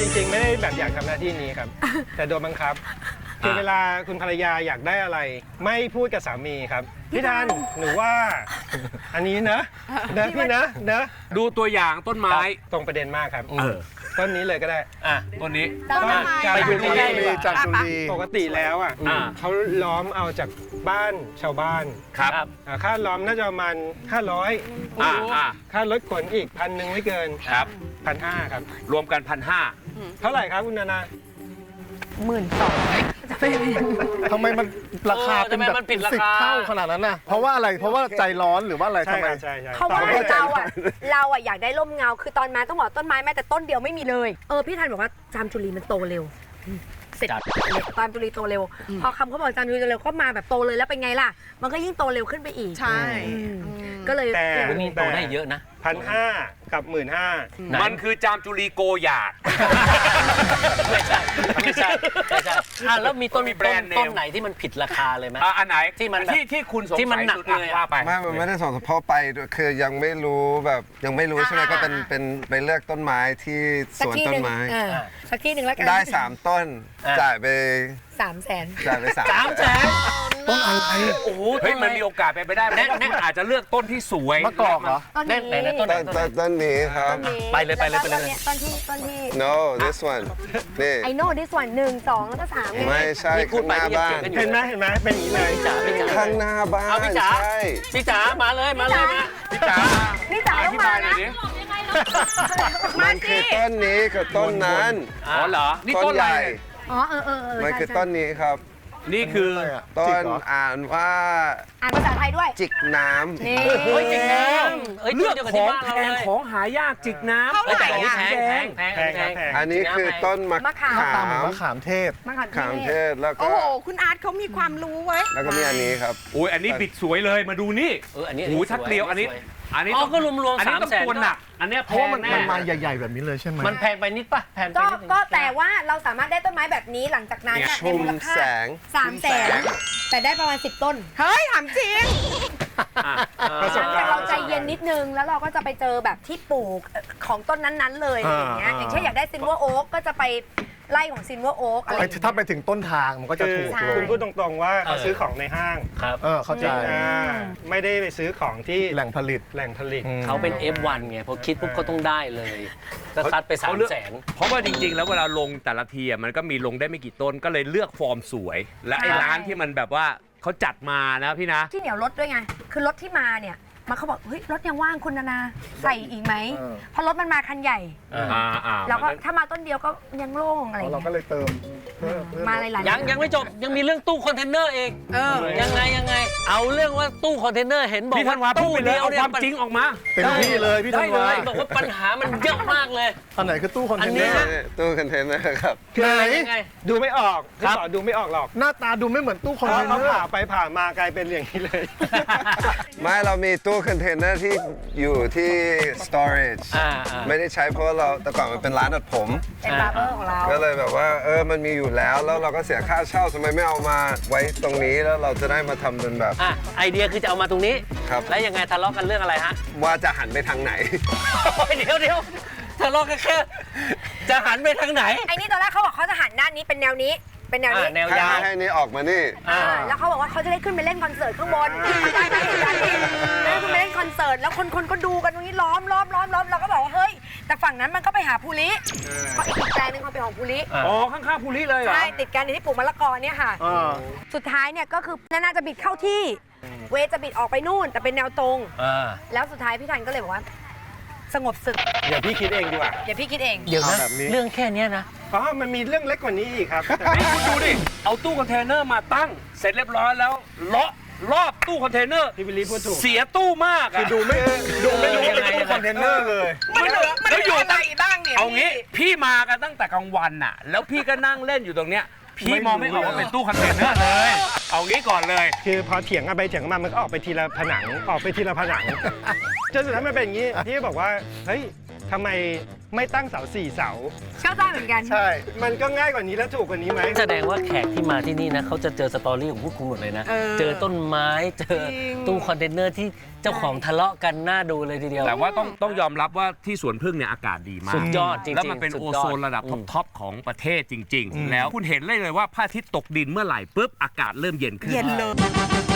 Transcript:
จริงๆ ไม่ได้แบบอยากทำหน้าที่นี้ครับ แต่โดนบังคับ คือเวลาคุณภรรยาอยากได้อะไร ไม่พูดกับสามีครับ พี่ทันหนูว่า อันนี้นะเนอะพี่นะเนอะดูตัวอย่างต้นไม้ ตรงประเด็นมากครับ เออ ต้นนี้เลยก็ได้ อะต้นนี้ต้นไม้ไปดูต้นใกไม้ล้ๆดีกว่า จากจุลีปกติแล้วอะอ่า เขาล้อมเอาจากบ้านชาวบ้านครับอ่าค่าล้อมน่าจะประมาณ500 อ่าอ่าค่ารถขนอีกพันหนึ่งไม่เกินครับ พันห้าครับ รวมกันพันห้า เท่าไหร่ครับคุณนานาหมื่นสอง จะไม่เป็น ทำไมมันราคาเออเป็นทำไมแบบมันผิดราสิบคา เท่าขนาดนั้นน่ะ เพราะว่าอะไร เพราะว่าใจร้อนหรือว่าอะไรใช่ทำไม ครับใช่ใช่เพราะว่าตอบไม่ได้เราอะเราอะอยากได้ร่มเงา คือตอนมาต้องบอกต้นไม้แม้แต่ต้นเดียวไม่มีเลย เออพี่ทันบอกว่าจามจุลีมันโตเร็วเสร็จจามจุลีโตเร็ว พอคำเขาบอกจามจุลีโตเร็วก็มาแบบโตเลยแล้วเป็นไงล่ะ มันก็ยิ่งโตเร็วขึ้นไปอีกใช่อืมก็เลยแต่วันนี้โตได้เยอะนะ พันห้ากับหมื่นห้าไหนมันคือจามจุลีโกหยาด ไม่ใช่ไม่ใช่ไม่ใช่อะแล้วมีต้นมีแบรนด์ต้นต้น name ไหนที่มันผิดราคาเลยไหม อะอันไหนที่มันแบบที่ที่คุณสงสัยที่มันหนักสุดอะเลยอะ ว่าไป ไม่มันไม่ได้สองเฉพาะไปด้วยคือยังไม่รู้แบบยังไม่รู้ใช่ไหมอ่าก็เป็นอ่า เป็นไปเลือกต้นไม้ที่สสักวนที่ต้หนนึ่งไม้ เออสักที่หนึ่งแล้วกัน ได้สามต้น อ่า จ่ายไป สามแสน จ่ายไปสามสามแสนต้นอะไรโอ้โหเฮ้ยต้นมันมีโอกาสไปนไปได้เพราะแน่ว่าแน่คุณอาจจะเลือกต้นที่สวยมะกอกเหรอต้นแน่นี้ไหนนะต้นไหนต้นต้นต้นนี้ครับต้นนี้ไปเลยไปเลยไปเลยแวต้นที่ต้นที่ no this one นี่ไอโน่ดิสวันหนึ่งสองแล้วก็สามไง ไม่ใช่นี่พูดข้างหไปน้าที่ยังบ้าเถียงกันอยู่นเห็นไหมเห็นไหมเป็นอย่างนี้เลยพี่จ๋าพี่จ๋าข้างหน้าบ้านเอาพี่จ๋าใช่พี่จ๋ามาเลยมาเลยมาพี่จ๋านี่จ๋าอต้องธิมาบายหน่อนะยดิมันคือต้นนี้กับต้นนั้น อ๋อเหรอนี่ต้ต้นนใหอะไรญ่ เนี่ย อ๋อเออเออเออมันใช่คือใช่ต้นนี้ครับ นี่คืออะไรอะต้จิกนเหรออ่านว่าอ่านภาษาไทยด้วยจิกน้ำ นี่เฮ้ยจริงนะเอ้ยเลือกดียวบขที่องบ้านแพเรางเลยของหายากจิกน้ำเท่าไหร่แต่อันนี้แพงแพงแพงแพงครับแพง อันนี้คือต้นมะมะขาม ตามเหมือนมะขามเทศ มะขามขามเทเทศศแล้วก็โอ้โห คุณอาร์ตเขามีความรู้ไว้ยแล้วก็มีอันนี้ครับ โอ้ยอันนี้บิดสวยเลยมาดูนี่เอออันนี้โอ้ยชัดเกลียวอันนี้สวย อันนี้อ๋อต้องก็รวมๆอันนี้ต้อง300,000ตัวหนัก อันเนี้ยเพแพราะว่างมันแน่มันมาใหญ่ๆแบบนี้เลยใช่ไหม มันแพงไปนิดป่ะแพงไปก็นิดนึง ก็แต่ว่าเราสามารถได้ต้นไม้แบบนี้หลังจากนั้นเนี่ยชุมในมูลค่าแสงสามแสนแต่ได้ประมาณ 10 ต้นเฮ้ยถามจริง อะประสบแต่การณ์ เราใจเย็นนิดนึง แล้วเราก็จะไปเจอแบบที่ปลูกของต้นนั้นๆเลยอะไรอย่างเงี้ยอ่า อย่างเช่นอยากได้ซินเวอร์โอ๊กก็จะไป ไล่ของซินเวอร์โอ๊กอะไรอไปย่างเงี้ย ถ้าไปถึงต้นทางมันก็จะคือถูกใช่ลคุณงพูดตรงๆว่าเขาซื้อของในห้างครับ เออเข้าใจอ่าไม่ได้ไปซื้อของที่แหล่งผลิต แหล่งผลิต อืม เขาเป็น F1 ไงพอคิดปุ๊บก็ต้องได้เลย ก็ซัดไปสามแสน เพราะว่าจริงๆ แล้วเวลาลงแต่ละทีอะมันก็มีลงได้ไม่กี่ต้นก็เลยเลือกฟอร์มสวย และไอ้ใช่ ร้านที่มันแบบว่าเขาจัดมานะพี่นะ ที่เหนียวรถด้วยไง คือรถที่มาเนี่ย มันเขาบอกเฮ้ยรถยังว่างคุณนานาใส่อีกไหมเออ เพราะรถมันมาคันใหญ่ อ่าอ่าแล้วก็มันถ้ามาต้นเดียวก็ยังโล่งอะไรอเพย่างราะเราเงี้ยก็เลยเติมเพิ่มเพิ่มมาหลายๆยังยังไม่จบยังมีเรื่องตู้คอนเทนเนอร์อีกเออยังไงยังไง เอาเรื่องว่าตู้คอนเทนเนอร์เห็นบอกพี่ธันวาพูดตู้ไปเลยเอานี่ความจริงออกมาเต็มที่เลยพี่ธันวาได้เลยบอกว่าปัญหามันเยอะมากเลย อันไหนคือตู้คอนเทนเนออันร์นี้ตู้คอนเทนเนอร์ครับ ไหนยังไง ดูไม่ออกครัพี่บต่อดูไม่ออกหรอกหน้าตาดูไม่เหมือนตู้คอนเพเทราะนเขาเนอร์ ผ่าไปผ่ามากลายเป็นอย่างนี้เลย ไม่เรามีตู้คอนเทนเนอร์ที่อยู่ที่ storage อ่าอ่า ไม่ได้ใช้เพราะว่าเราแต่ก่อนมันเป็นร้านตัดผม เป็นบาร์เบอร์ของเรา ก็เลยแบบว่าเออมันมีอยู่แล้ว แล้วเราก็เสียค่าเช่าทำไมไม่เอามาไว้ตรงนี้แล้วเราจะได้มาทำเป็นแบบ อะไอเดียคือจะเอามาตรงนี้ ครับ แล้วยังไงทะเลาะกันเรื่องอะไรฮะ ว่าจะหันไปทางไหน โอ้ยเดี๋ยวเดี๋ยวทะเลาะกันแค่ จะหันไปทางไหน ไอ้นี่ตอนแรกเขาบอกเขาจะหันด้านนี้เป็นแนวนี้ เป็นแนวนี้อ่าแนว ให้ยาว ให้นี่ออกมานี่ อ่า อ่าแล้วเขาบอกว่าเขาจะได้ขึ้นไปเล่นคอนเสิร์ตข้างบนได้ไหมเหตุ คอนเสิร์ตแล้วคนคนก็ดูกันตรงนี้ล้อมล้อมล้อมล้อมเราก็บอกว่าเฮ้ย แต่ฝั่งนั้นมันก็ไปหาภูริเพราะอีกแปลงหนึงเขาเป็นของภูริ อ๋อ ข้างๆภูริเลยเหรอใช่ติดกันในที่ปลูกมะละกอเนี่ยค่ะ อ่า สุดท้ายเนี่ยก็คือนานาจะบิดเข้าที่ เวย์จะบิดออกไปนู่น แต่เป็นแนวตรง อ่าแล้วสุดท้ายพี่ทันก็เลยบอกว่า สงบศึกเดี๋ยวพี่คิดเองดีกว่า เดี๋ยวพี่คิดเองเดี๋ยวนะแบบนี้ เรื่องแค่เนี้ยนะเพราะมันมีเรื่องเล็กกว่านี้อีกครับ นี่คุณดูดิ เอาตู้คอนเทนเนอร์มาตั้ง เสร็จเรียบร้อยแล้วเลาะ รอบตู้คอนเทนเนอร์พี่วิลลี่พูดถูก เสียตู้มากอะ ดูไม่ดูไม่รู้ว่าเป็นตู้คอนเทนเนอร์เลย มันเหลือมันเหแล้วอยู่ลืออะไรบ้างเนี่ยเอางี้พี่พี่มากันตั้งแต่กลางวันน่ะ แล้วพี่ก็นั่งเล่นอยู่ตรงเนี้ย พี่ไม่มองไม่ออกรู้ว่าเป็นตู้คอนเทนเนอร์เลย เอางี้ก่อนเลย คือพอเถียงกันไปเถียงกันมา มันก็ออกไปทีละผนัง ออกไปทีละผนัง จนสุดท้ายมันเป็นอย่างนี้ พี่ก็บอกว่า เฮ้ยทำไม ไม่ตั้งเสาสี่เสา ก็ได้เหมือนกันใช่ มันก็ง่ายกว่านี้และถูกกว่านี้ไหมแสดงว่าแขกที่มาที่นี่นะเขาจะเจอสตอรี่ของพวกคุณหมดเลยนะ เออเจอต้นไม้ เจอจริงตู้คอนเทนเนอร์ที่เจ้าของทะเลาะกันน่าดูเลยทีเดียว แต่ว่าต้องต้องยอมรับว่าที่สวนพึ่งเนี่ยอากาศดีมากสุดยอดจริงๆแล้วมันเป็นสุดโอยอดโซนระดับอืม ท็อปๆของประเทศจริงอืมๆแล้วคุณเห็นเลยเลยว่าพระอาทิตย์ตกดินเมื่อไหร่ปุ๊บอากาศเริ่มเย็นขึ้น เย็นเลย